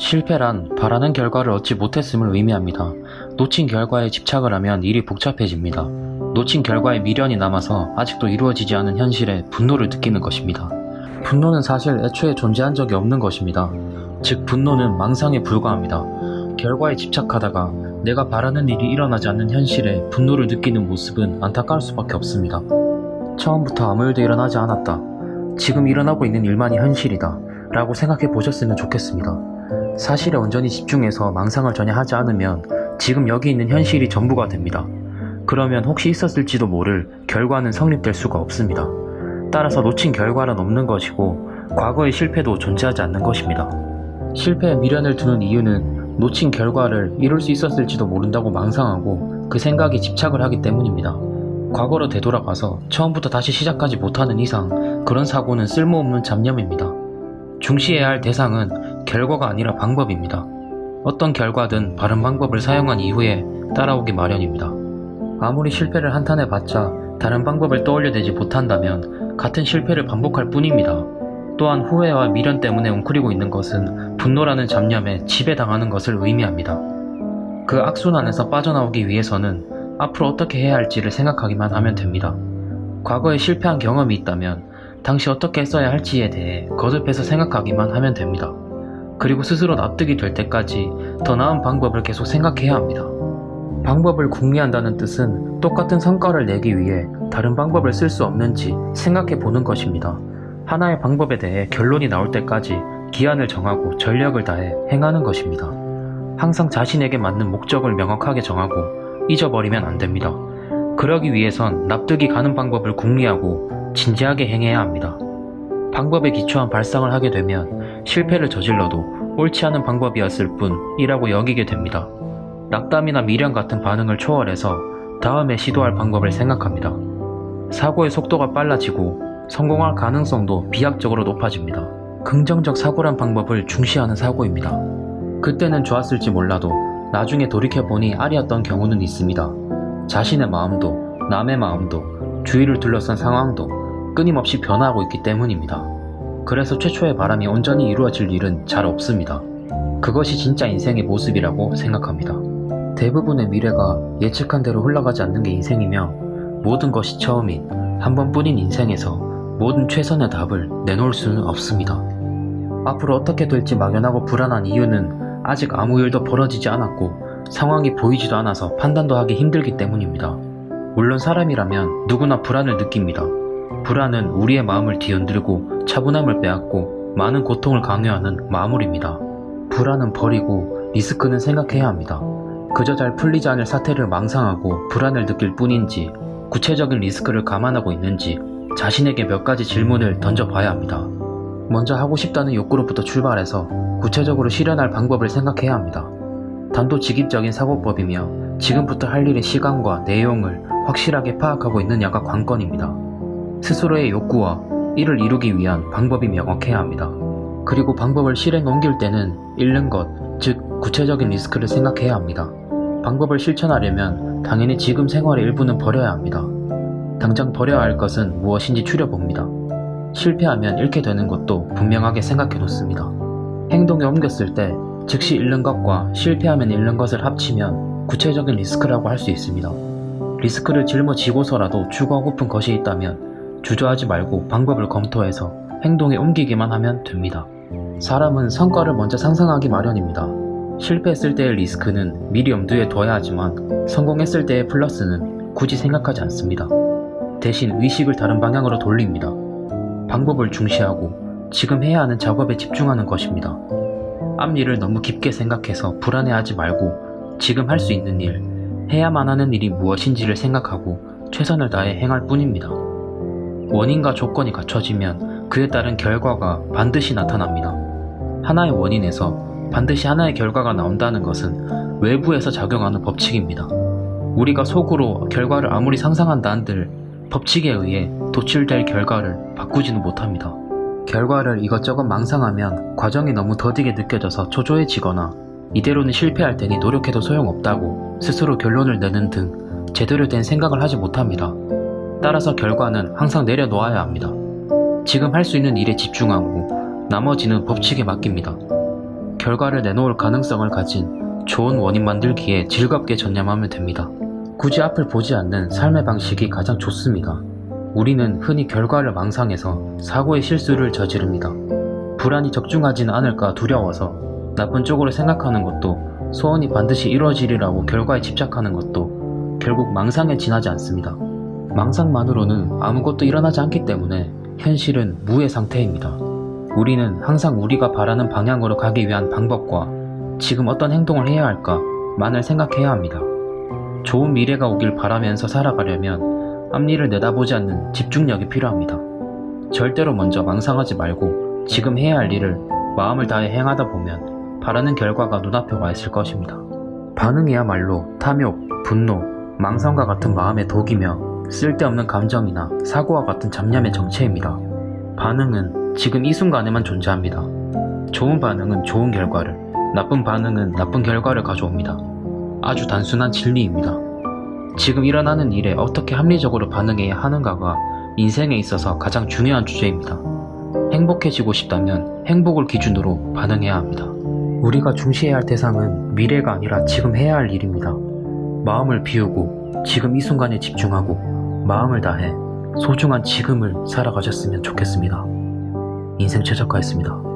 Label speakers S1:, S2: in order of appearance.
S1: 실패란 바라는 결과를 얻지 못했음을 의미합니다. 놓친 결과에 집착을 하면 일이 복잡해집니다. 놓친 결과에 미련이 남아서 아직도 이루어지지 않은 현실에 분노를 느끼는 것입니다. 분노는 사실 애초에 존재한 적이 없는 것입니다. 즉, 분노는 망상에 불과합니다. 결과에 집착하다가 내가 바라는 일이 일어나지 않는 현실에 분노를 느끼는 모습은 안타까울 수밖에 없습니다. 처음부터 아무 일도 일어나지 않았다. 지금 일어나고 있는 일만이 현실이다. 라고 생각해 보셨으면 좋겠습니다. 사실에 온전히 집중해서 망상을 전혀 하지 않으면 지금 여기 있는 현실이 전부가 됩니다. 그러면 혹시 있었을지도 모를 결과는 성립될 수가 없습니다. 따라서 놓친 결과는 없는 것이고 과거의 실패도 존재하지 않는 것입니다. 실패에 미련을 두는 이유는 놓친 결과를 이룰 수 있었을지도 모른다고 망상하고 그 생각에 집착을 하기 때문입니다. 과거로 되돌아가서 처음부터 다시 시작하지 못하는 이상 그런 사고는 쓸모없는 잡념입니다. 중시해야 할 대상은 결과가 아니라 방법입니다. 어떤 결과든 바른 방법을 사용한 이후에 따라오기 마련입니다. 아무리 실패를 한탄해 봤자 다른 방법을 떠올려내지 못한다면 같은 실패를 반복할 뿐입니다. 또한 후회와 미련 때문에 웅크리고 있는 것은 분노라는 잡념에 지배당하는 것을 의미합니다. 그 악순환에서 빠져나오기 위해서는 앞으로 어떻게 해야 할지를 생각하기만 하면 됩니다. 과거에 실패한 경험이 있다면 당시 어떻게 했어야 할지에 대해 거듭해서 생각하기만 하면 됩니다. 그리고 스스로 납득이 될 때까지 더 나은 방법을 계속 생각해야 합니다. 방법을 궁리한다는 뜻은 똑같은 성과를 내기 위해 다른 방법을 쓸 수 없는지 생각해 보는 것입니다. 하나의 방법에 대해 결론이 나올 때까지 기한을 정하고 전력을 다해 행하는 것입니다. 항상 자신에게 맞는 목적을 명확하게 정하고 잊어버리면 안 됩니다. 그러기 위해선 납득이 가는 방법을 궁리하고 진지하게 행해야 합니다. 방법에 기초한 발상을 하게 되면 실패를 저질러도 옳지 않은 방법이었을 뿐이라고 여기게 됩니다. 낙담이나 미련 같은 반응을 초월해서 다음에 시도할 방법을 생각합니다. 사고의 속도가 빨라지고 성공할 가능성도 비약적으로 높아집니다. 긍정적 사고란 방법을 중시하는 사고입니다. 그때는 좋았을지 몰라도 나중에 돌이켜보니 아리였던 경우는 있습니다. 자신의 마음도 남의 마음도 주위를 둘러싼 상황도 끊임없이 변화하고 있기 때문입니다. 그래서 최초의 바람이 온전히 이루어질 일은 잘 없습니다. 그것이 진짜 인생의 모습이라고 생각합니다. 대부분의 미래가 예측한 대로 흘러가지 않는 게 인생이며 모든 것이 처음인 한 번뿐인 인생에서 모든 최선의 답을 내놓을 수는 없습니다. 앞으로 어떻게 될지 막연하고 불안한 이유는 아직 아무 일도 벌어지지 않았고 상황이 보이지도 않아서 판단도 하기 힘들기 때문입니다. 물론 사람이라면 누구나 불안을 느낍니다. 불안은 우리의 마음을 뒤흔들고 차분함을 빼앗고 많은 고통을 강요하는 마물입니다. 불안은 버리고 리스크는 생각해야 합니다. 그저 잘 풀리지 않을 사태를 망상하고 불안을 느낄 뿐인지 구체적인 리스크를 감안하고 있는지 자신에게 몇 가지 질문을 던져봐야 합니다. 먼저 하고 싶다는 욕구로부터 출발해서 구체적으로 실현할 방법을 생각해야 합니다. 단도직입적인 사고법이며 지금부터 할 일의 시간과 내용을 확실하게 파악하고 있느냐가 관건입니다. 스스로의 욕구와 이를 이루기 위한 방법이 명확해야 합니다. 그리고 방법을 실행 옮길 때는 잃는 것, 즉 구체적인 리스크를 생각해야 합니다. 방법을 실천하려면 당연히 지금 생활의 일부는 버려야 합니다. 당장 버려야 할 것은 무엇인지 추려봅니다. 실패하면 잃게 되는 것도 분명하게 생각해 놓습니다. 행동에 옮겼을 때 즉시 잃는 것과 실패하면 잃는 것을 합치면 구체적인 리스크라고 할 수 있습니다. 리스크를 짊어지고서라도 추구하고픈 것이 있다면 주저하지 말고 방법을 검토해서 행동에 옮기기만 하면 됩니다. 사람은 성과를 먼저 상상하기 마련입니다. 실패했을 때의 리스크는 미리 염두에 둬야 하지만 성공했을 때의 플러스는 굳이 생각하지 않습니다. 대신 의식을 다른 방향으로 돌립니다. 방법을 중시하고 지금 해야 하는 작업에 집중하는 것입니다. 앞일을 너무 깊게 생각해서 불안해하지 말고 지금 할 수 있는 일, 해야만 하는 일이 무엇인지를 생각하고 최선을 다해 행할 뿐입니다. 원인과 조건이 갖춰지면 그에 따른 결과가 반드시 나타납니다. 하나의 원인에서 반드시 하나의 결과가 나온다는 것은 외부에서 작용하는 법칙입니다. 우리가 속으로 결과를 아무리 상상한다 한들 법칙에 의해 도출될 결과를 바꾸지는 못합니다. 결과를 이것저것 망상하면 과정이 너무 더디게 느껴져서 초조해지거나 이대로는 실패할 테니 노력해도 소용없다고 스스로 결론을 내는 등 제대로 된 생각을 하지 못합니다. 따라서 결과는 항상 내려놓아야 합니다. 지금 할 수 있는 일에 집중하고 나머지는 법칙에 맡깁니다. 결과를 내놓을 가능성을 가진 좋은 원인 만들기에 즐겁게 전념하면 됩니다. 굳이 앞을 보지 않는 삶의 방식이 가장 좋습니다. 우리는 흔히 결과를 망상해서 사고의 실수를 저지릅니다. 불안이 적중하지는 않을까 두려워서 나쁜 쪽으로 생각하는 것도 소원이 반드시 이루어지리라고 결과에 집착하는 것도 결국 망상에 지나지 않습니다. 망상만으로는 아무것도 일어나지 않기 때문에 현실은 무의 상태입니다. 우리는 항상 우리가 바라는 방향으로 가기 위한 방법과 지금 어떤 행동을 해야 할까만을 생각해야 합니다. 좋은 미래가 오길 바라면서 살아가려면 앞일을 내다보지 않는 집중력이 필요합니다. 절대로 먼저 망상하지 말고 지금 해야 할 일을 마음을 다해 행하다 보면 바라는 결과가 눈앞에 와 있을 것입니다. 반응이야말로 탐욕, 분노, 망상과 같은 마음의 독이며 쓸데없는 감정이나 사고와 같은 잡념의 정체입니다. 반응은 지금 이 순간에만 존재합니다. 좋은 반응은 좋은 결과를, 나쁜 반응은 나쁜 결과를 가져옵니다. 아주 단순한 진리입니다. 지금 일어나는 일에 어떻게 합리적으로 반응해야 하는가가 인생에 있어서 가장 중요한 주제입니다. 행복해지고 싶다면 행복을 기준으로 반응해야 합니다. 우리가 중시해야 할 대상은 미래가 아니라 지금 해야 할 일입니다. 마음을 비우고 지금 이 순간에 집중하고 마음을 다해 소중한 지금을 살아가셨으면 좋겠습니다. 인생 최적화였습니다.